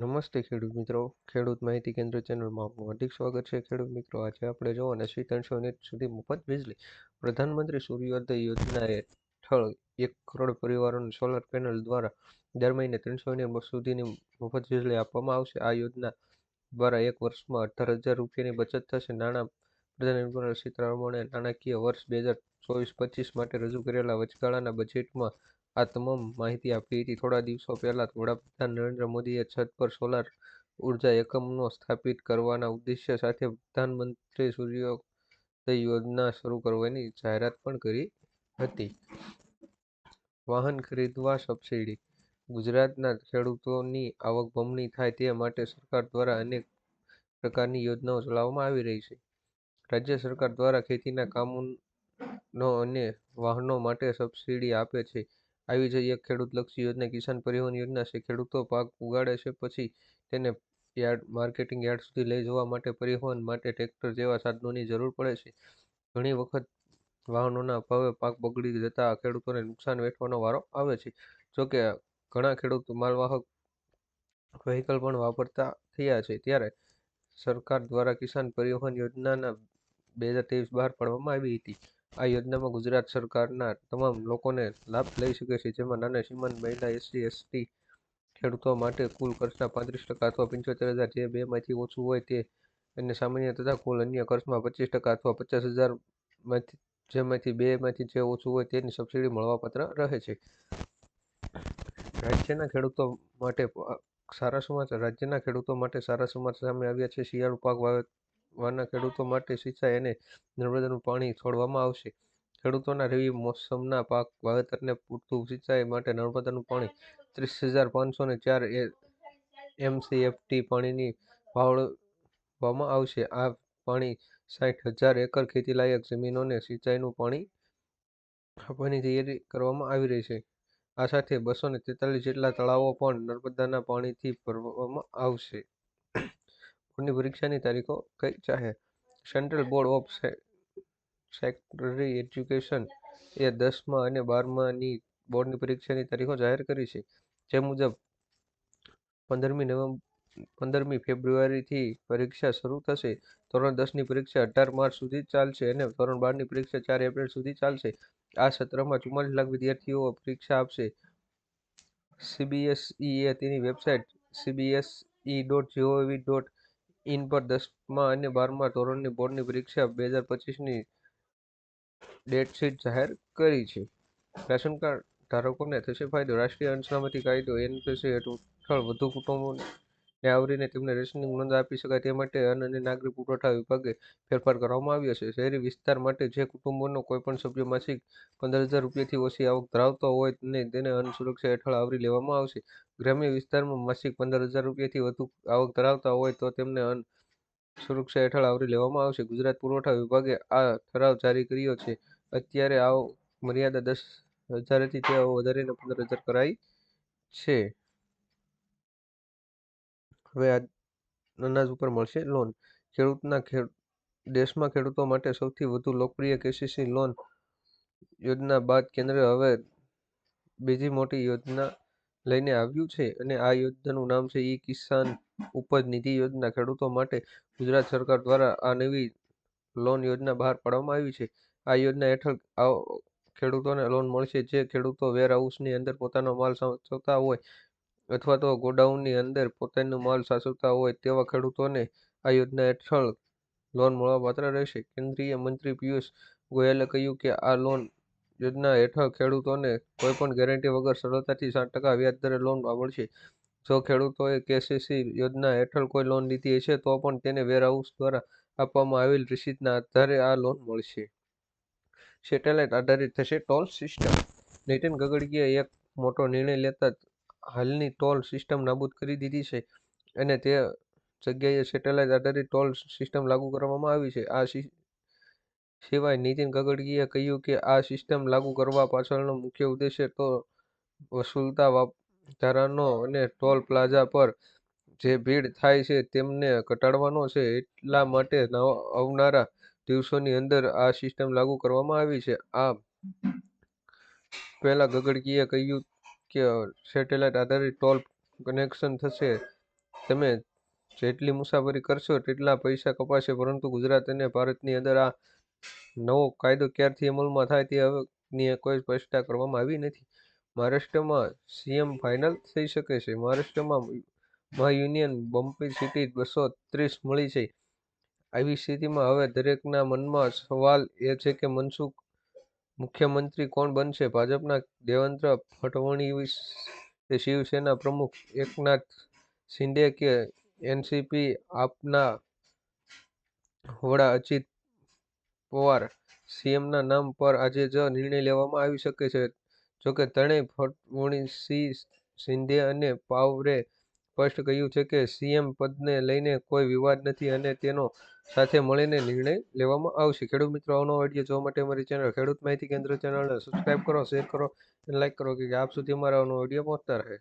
નમસ્તે ખેડૂત મિત્રો. ખેડૂત માહિતી કેન્દ્ર ચેનલમાં આપનું હાર્દિક સ્વાગત છે. ખેડૂત મિત્રો, આજે આપણે જોવાના એસી ત્રણસો યુનિટ સુધી મફત વીજળી. પ્રધાનમંત્રી સૂર્યોદય યોજના હેઠળ એક કરોડ પરિવારોને સોલર પેનલ દ્વારા દર મહિને ત્રણસો યુનિટ સુધીની મફત વીજળી આપવામાં આવશે. આ યોજના દ્વારા એક વર્ષમાં અઢાર હજાર રૂપિયાની બચત થશે. નાણાં પ્રધાન નિર્મલા સીતારમણે નાણાકીય વર્ષ બે હજાર ચોવીસ પચીસ માટે રજૂ કરેલા વચગાળાના બજેટમાં આ તમામ માહિતી આપી હતી. થોડા દિવસો પહેલાં વડાપ્રધાન નરેન્દ્ર મોદીએ છત પર સોલાર ઊર્જા એકમનો સ્થાપિત કરવાના ઉદ્દેશ્ય સાથે પ્રધાનમંત્રી સૂર્યોદય યોજના શરૂ કરવાની જાહેરાત પણ કરી હતી. વાહન ખરીદવા સબસિડી. ગુજરાતના ખેડૂતોની આવક બમણી થાય તે માટે સરકાર દ્વારા અનેક પ્રકારની યોજનાઓ ચલાવવામાં આવી રહી છે. રાજ્ય સરકાર દ્વારા ખેતીના કામોનો અને વાહનો માટે સબસિડી આપે છે. આવી જઈ એક ખેડૂતલક્ષી યોજના, કિસાન પરિવહન યોજના છે. ખેડૂતો પાક ઉગાડે છે પછી તેને યાર્ડ, માર્કેટિંગ યાર્ડ સુધી લઈ જવા માટે પરિવહન માટે ટ્રેક્ટર જેવા સાધનોની જરૂર પડે છે. ઘણી વખત વાહનોના અભાવે પાક બગડી જતા ખેડૂતોને નુકસાન વેઠવાનો વારો આવે છે. જોકે ઘણા ખેડૂતો માલવાહક વ્હીકલ પણ વાપરતા થયા છે. ત્યારે સરકાર દ્વારા કિસાન પરિવહન યોજનાના બે હજાર ત્રેવીસ બહાર પાડવામાં આવી હતી. આ યોજનામાં ગુજરાત સરકારના તમામ લોકોને લાભ લઈ શકે છે, જેમાં નાના સીમાંત મહિલા એસસી, એસટી ખેડૂતો માટે કુલ ખર્ચના પાંત્રીસ ટકા અથવા પંચોતેર હજાર જે બેમાંથી ઓછું હોય તે અને સામાન્ય તથા કુલ અન્ય ખર્ચમાં પચીસ ટકા અથવા પચાસ હજારમાંથી જેમાંથી બેમાંથી જે ઓછું હોય તેની સબસિડી મળવાપાત્ર રહે છે. રાજ્યના ખેડૂતો માટે સારા સમાચાર, રાજ્યના ખેડૂતો માટે સારા સમાચાર સામે આવ્યા છે. શિયાળુ પાક વાવવાના ખેડૂતો માટે સિંચાઈ અને નર્મદાનું પાણી છોડવામાં આવશે. ખેડૂતોના રવિ મોસમના પાક વાવેતરને પૂરતું સિંચાઈ માટે નર્મદાનું પાણી ત્રીસ હજાર પાંચસો ને ચાર એમસીએફટી પાણીની વાળવામાં આવશે. આ પાણી સાઠ હજાર એકર ખેતીલાયક જમીનોને સિંચાઈનું પાણી આપવાની તૈયારી કરવામાં આવી રહી છે. આ સાથે બસો ને તેતાલીસ જેટલા તળાવો પણ નર્મદાના પાણીથી ભરવામાં આવશે. બોર્ડની પરીક્ષાની તારીખો કઈ જાહેર central board of secondary education એ દસમા અને બારમાની બોર્ડની પરીક્ષાની તારીખો જાહેર કરી છે. જે મુજબ પંદરમી નવેમ્બર પંદરમી ફેબ્રુઆરીથી પરીક્ષા શરૂ થશે. ધોરણ દસની પરીક્ષા અઢાર માર્ચ સુધી ચાલશે અને ધોરણ બારની પરીક્ષા ચાર એપ્રિલ સુધી ચાલશે. આ સત્રમાં ચુમ્માલીસ લાખ વિદ્યાર્થીઓ પરીક્ષા આપશે. સીબીએસઈએ તેની website CBSE dot G O V dot in પર દસમા અને બારમા ધોરણની બોર્ડની પરીક્ષા બે હજાર પચીસની ડેટશીટ જાહેર કરી છે. રાશન કાર્ડ ધારકોને થશે ફાયદો. રાષ્ટ્રીય અન્ન સલામતી કાયદો, એનપીસી હેઠળ વધુ કુટુંબોને આવરીને તેમને રેશનિંગ નોંધ આપી શકાય તે માટે અન્ન અને નાગરિક પુરવઠા વિભાગે ફેરફાર કરવામાં આવ્યો છે. શહેરી વિસ્તાર માટે જે કુટુંબોનો કોઈપણ સભ્ય માસિક પંદર હજાર રૂપિયાથી ઓછી આવક ધરાવતો હોય ને તેને અન્ન સુરક્ષા હેઠળ આવરી લેવામાં આવશે. ગ્રામ્ય વિસ્તારમાં માસિક પંદર હજાર રૂપિયાથી વધુ આવક ધરાવતા હોય તો તેમને અન્ન સુરક્ષા હેઠળ આવરી લેવામાં આવશે. ગુજરાત પુરવઠા વિભાગે આ ઠરાવ જારી કર્યો છે. અત્યારે આવક મર્યાદા દસ હજારથી તે વધારીને પંદર હજાર કરાઈ છે. હવે અનાજ ઉપર મળશે લોન ખેડૂતના દેશમાં ખેડૂતો માટે સૌથી વધુ લોકપ્રિય કેસીસી લોન યોજના બાદ કેન્દ્ર હવે બીજી મોટી યોજના લઈને આવ્યું છે અને આ યોજનાનું નામ છે ઈ કિસાન ઉપજ નિધિ યોજના. ખેડૂતો માટે ગુજરાત સરકાર દ્વારા આ નવી લોન યોજના બહાર પાડવામાં આવી છે. આ યોજના હેઠળ ખેડૂતોને લોન મળશે. જે ખેડૂતો વેરહાઉસની અંદર પોતાનો માલ સાચવતા હોય અથવા તો ગોડાઉનની અંદર પોતાનો માલ સાચવતા હોય તેવા ખેડૂતોને આ યોજના હેઠળ લોન મળવાપાત્ર રહેશે. કેન્દ્રીય મંત્રી પિયુષ ગોયલે કહ્યું કે આ લોન યોજના હેઠળ ખેડૂતોને કોઈપણ ગેરંટી વગર સરળતાથી સાત ટકા વ્યાજદરે લોન મળશે. જો ખેડૂતોએ કેસીસી યોજના હેઠળ કોઈ લોન લીધી હશે, તો પણ તેને વેરહાઉસ દ્વારા આપવામાં આવેલ રસીદના આધારે આ લોન મળશે. સેટેલાઇટ આધારિત થશે. Toll system. નીતિન ગગડીએ એક મોટો નિર્ણય લેતા હાલની ટોલ સિસ્ટમ નાબૂદ કરી દીધી છે અને તે જગ્યાએ સેટેલાઇટ આધારિત ટોલ સિસ્ટમ લાગુ કરવામાં આવી છે. આ સિવાય નીતિન ગગડગીએ કહ્યું કે આ સિસ્ટમ લાગુ કરવા પાછળનો મુખ્ય ઉદ્દેશ્ય તો વસૂલતા ધારાનો અને ટોલ પ્લાઝા પર જે ભીડ થાય છે તેમને ઘટાડવાનો છે. એટલા માટે આવનારા દિવસોની અંદર આ સિસ્ટમ લાગુ કરવામાં આવી છે. આ પહેલા ગગડકીએ કહ્યું કે સેટેલાઇટ આધારિત ટોલ કનેક્શન થશે? તમે જેટલી મુસાફરી કરશો તેટલા પૈસા કપાશે, પરંતુ ગુજરાત અને ભારતની અંદર આ નવો કાયદો ક્યારથી અમલમાં થાય તે હવેની કોઈ સ્પષ્ટતા કરવામાં આવી નથી. મહારાષ્ટ્રમાં સીએમ ફાઇનલ થઈ શકે છે. મહારાષ્ટ્રમાં મહાયુનિયન બમ્પી સિટી બસો ત્રીસ મળી છે. આવી સ્થિતિમાં હવે દરેકના મનમાં સવાલ એ છે કે મનસુખ મુખ્યમંત્રી કોણ બનશે? ભાજપના દેવેન્દ્ર કે શિવસેના પ્રમુખ એકનાથ શિંદે કે એનસીપી આપના વડા અજીત પવાર? સીએમના નામ પર આજે જ નિર્ણય લેવામાં આવી શકે છે. જોકે ત્રણેય સિંહ શિંદે અને પવારે સ્પષ્ટ કહ્યું છે કે સીએમ પદને લઈને કોઈ વિવાદ નથી અને તેનો સાથે મળીને નિર્ણય લેવામાં આવશે. ખેડૂત મિત્રો આવનો વીડિયો જોવા માટે અમારી ચેનલ ખેડૂત માહિતી કેન્દ્ર ચેનલને સબસ્ક્રાઈબ કરો શેર કરો અને લાઈક કરો કે આપ સુધી અમારા વીડિયો પહોંચતા રહે.